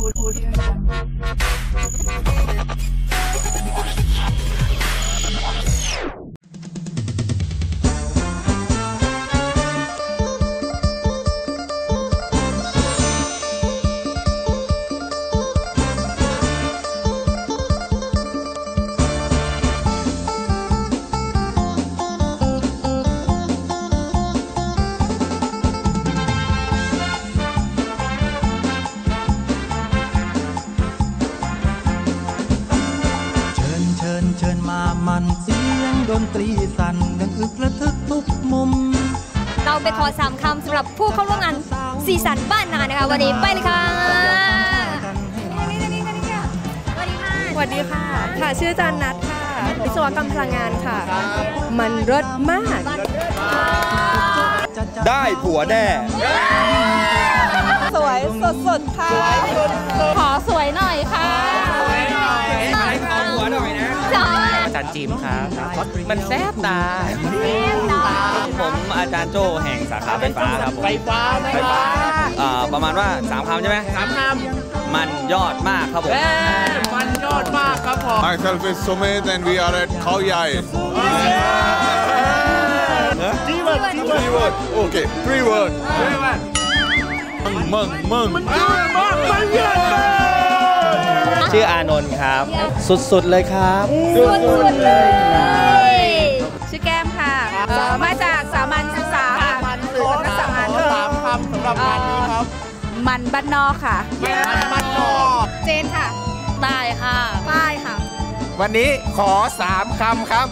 เนตรีสั่นดังอึกระทึกทุกมุม เราไปขอสามคำสำหรับผู้เข้าร่วมงานสีสันบ้านนานะคะ วันนี้ไปเลยค่ะสวัสดีค่ะสวัสดีค่ะค่ะชื่ออาจารย์นัทค่ะ วิศวกรรมพลังงานค่ะ มันรสมาก ได้ผัวแน่ สวยสดๆค่ะ อาจารย์จิมครับมันแซบตา ผมอาจารย์โจแห่งสาขาไฟฟ้าครับไฟฟ้าไฟฟ้าอ่าประมาณว่า3คำใช่ไหมสามคำมันยอดมากครับผม Myself is Sumit and we are at Khao Yai. Three word, three word. Okay, three word. Mung, mung, mung. ชื่ออานนท์ครับ สุดๆเลยครับ สุดๆเลย ชื่อแก้มค่ะเอ่อมาจากสามัญศึกษาค่ะหรือสำนักสามัญสามคำสำหรับงานนี้ครับ มันบ้านนอกค่ะ มันบ้านนอก เจนค่ะตายค่ะป้ายค่ะ วันนี้ขอสามคำครับ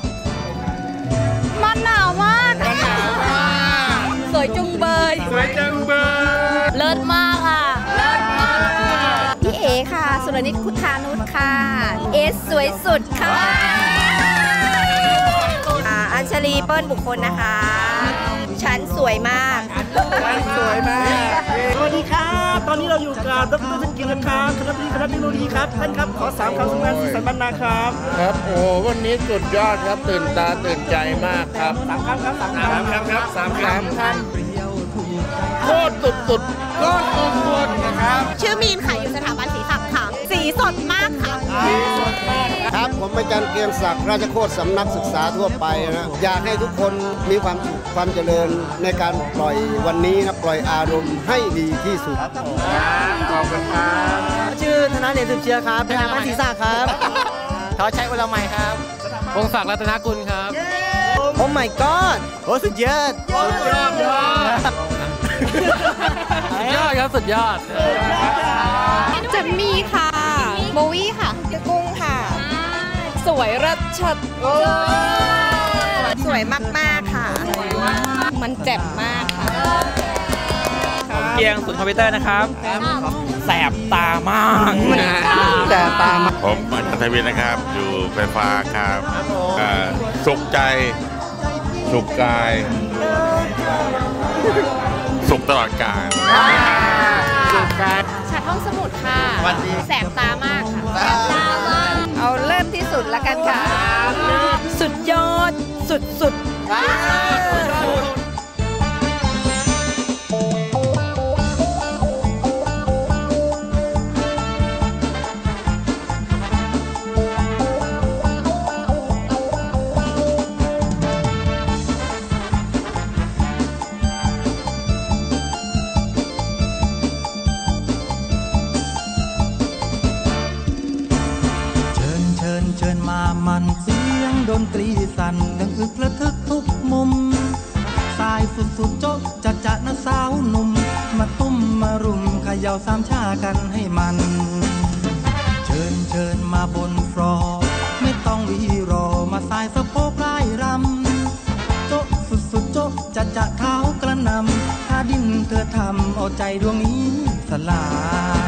มันหนาวมากสวยจุงเบย สวยจังเบอร์เลิศมากค่ะ สุรนิตคุธานุชค่ะ เอสสวยสุดค่ะอ่าอัญชลีเปิ้ลบุคคลนะคะ ฉันสวยมาก สวยมาก สวัสดีครับ ตอนนี้เราอยู่กับดรธนกิจนะครับคณะบดีคณะเทคโนโลยีครับ ท่านครับ ขอสามคำสำคัญสีสันบรรณาครับครับ โอ้วันนี้สุดยอดครับ ตื่นตาตื่นใจมากครับสามคำครับสามคำสามคำครับสามคำครับโคตรสุดสุดๆโคตรสุดสุดๆนะครับ ชื่อมีนค่ะ อยู่สถาบัน ครับผมอาจารย์เกรียงศักดิ์ราชโคตรสำนักศึกษาทั่วไปนะอยากให้ทุกคนมีความสุขความเจริญในการปล่อยวันนี้นะปล่อยอารมณ์ให้ดีที่สุดขอบคุณครับชื่อธนาเดชสืบเชื้อครับเป็นอาบันศีรษะครับเขาใช้เวลาใหม่ครับพงศักดิ์รัตนกุลครับโอ้ my god โอ้สุดยอดสุดยอดมากสุดยอดครับสุดยอดจันมีค่ะโบวี่ค่ะคือกุ้งค่ะ สวยระเชิดสวยมาก ๆ ค่ะ มันเจ็บมากค่ะผมเกียงสุนคอมพิวเตอร์นะครับ แสบตามากแต่ตามผมอาจารย์ทวินนะครับ อยู่ไฟฟ้าครับเอ่อสุขใจ สุขกาย สุขตลอดกาลชาท่องสมุดค่ะ แสบตามากค่ะเอาเริ่มที่ สุดละกันค่ะ สุดยอด สุดสุด นตรีสั่นดังอึกระทึกทุกมุม สายสุดสุดๆโจ๊ะจะจะนะสาวหนุ่ม มาตุ้มมารุมเขย่าสามชากันให้มัน เชิญเชิญมาบนฟลอร์ไม่ต้องวีรอมาสายสะโพกไล่รำโจ๊ะสุดสุดโจ๊ะจะจะเท้ากระนำถ้าดิ้นเธอทำเอาใจดวงนี้สลาย